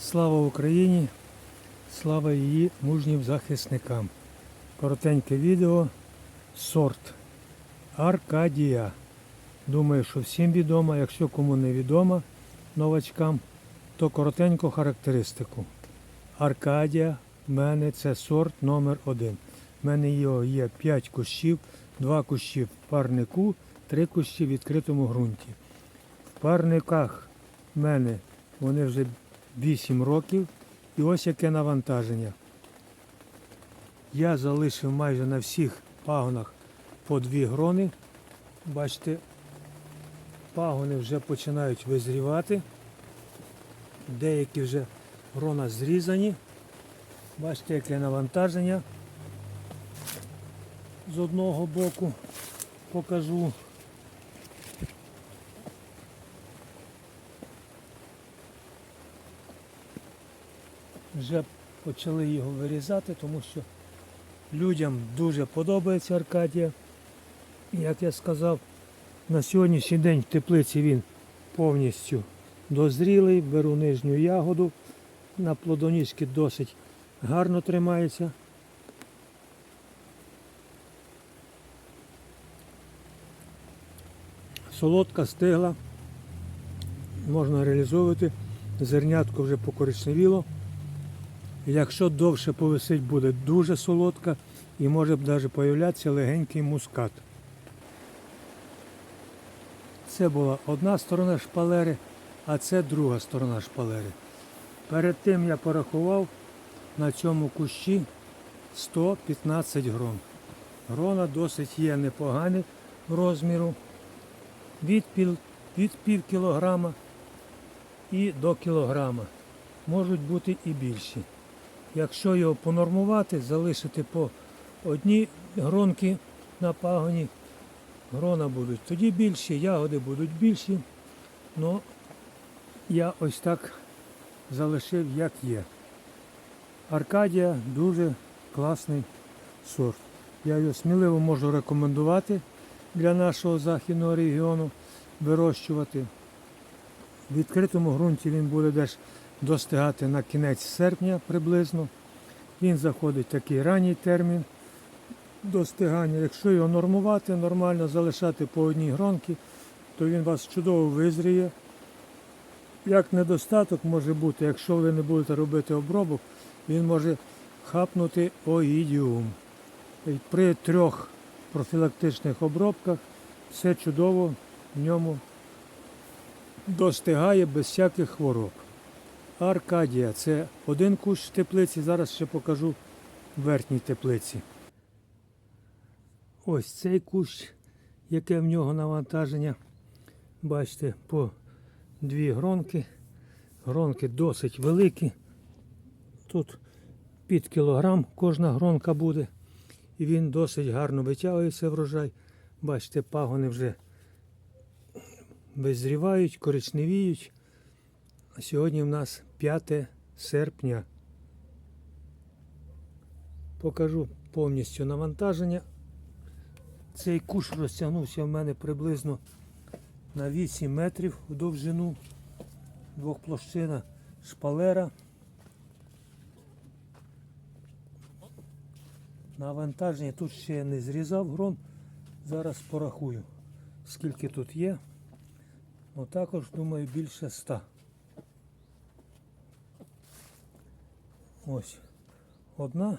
Слава Україні! Слава її мужнім захисникам. Коротеньке відео. Сорт Аркадія. Думаю, що всім відомо. Якщо кому не відомо новачкам, то коротенько характеристику. Аркадія в мене це сорт номер один. У мене його є 5 кущів, 2 кущі в парнику, 3 кущі в відкритому ґрунті. В парниках в мене вони вже 8 років. І ось яке навантаження. Я залишив майже на всіх пагонах по дві грони. Бачите, пагони вже починають визрівати. Деякі вже грона зрізані. Бачите, яке навантаження. З одного боку покажу. Вже почали його вирізати, тому що людям дуже подобається Аркадія. Як я сказав, на сьогоднішній день в теплиці він повністю дозрілий, беру нижню ягоду. На плодоніжки досить гарно тримається. Солодка стигла. Можна реалізовувати. Зернятко вже покоричневіло. Якщо довше повисить, буде дуже солодка і може навіть появлятися легенький мускат. Це була одна сторона шпалери, а це друга сторона шпалери. Перед тим я порахував на цьому кущі 115 грон. Грона досить є непогані розміру. Від пів, від пів кілограма і до кілограма. Можуть бути і більші. Якщо його понормувати, залишити по одній гронки на пагоні, грона будуть тоді більші, ягоди будуть більші. Ну, я ось так залишив, як є. Аркадія дуже класний сорт. Я його сміливо можу рекомендувати для нашого західного регіону вирощувати. В відкритому ґрунті він буде десь достигати на кінець серпня приблизно. Він заходить такий ранній термін достигання. Якщо його нормувати, нормально залишати по одній гронці, то він вас чудово визріє. Як недостаток може бути, якщо ви не будете робити обробок, він може хапнути оїдіум. При трьох профілактичних обробках все чудово в ньому достигає без всяких хвороб. Аркадія це один кущ теплиці, зараз ще покажу верхній теплиці. Ось цей кущ, яке в нього навантаження. Бачите, по дві гронки. Гронки досить великі. Тут під кілограм кожна гронка буде. І він досить гарно витягується врожай. Бачите, пагони вже визрівають, коричневіють. Сьогодні в нас 5 серпня. Покажу повністю навантаження. Цей куш розтягнувся в мене приблизно на 8 метрів в довжину. Двохплощина шпалера. Навантаження тут ще не зрізав грон. Зараз порахую, скільки тут є. Ну, також, думаю, більше 100. Ось одна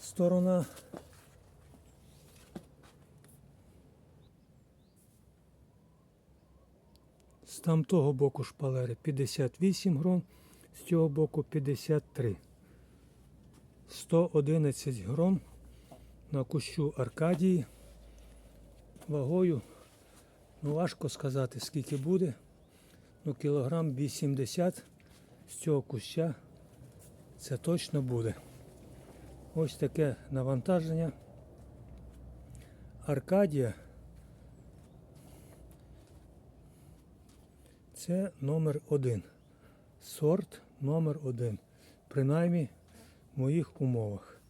сторона. З там того боку шпалери 58 грон, з цього боку 53. 111 грон на кущу Аркадії. Вагою, ну важко сказати скільки буде. Ну кілограм 80 з цього куща це точно буде. Ось таке навантаження. Аркадія. Це номер один. Сорт номер один. Принаймні в моїх умовах.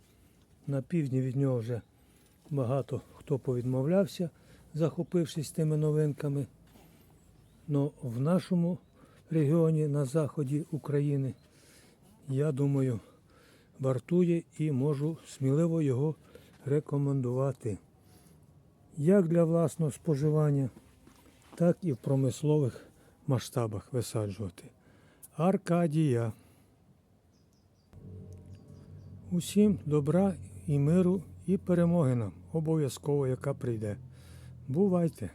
На півдні від нього вже багато хто повідмовлявся, захопившись тими новинками. Но в нашому регіоні на заході України, я думаю, вартує і можу сміливо його рекомендувати. Як для власного споживання, так і в промислових масштабах висаджувати. Аркадія. Усім добра і миру і перемоги нам обов'язково, яка прийде. Бувайте!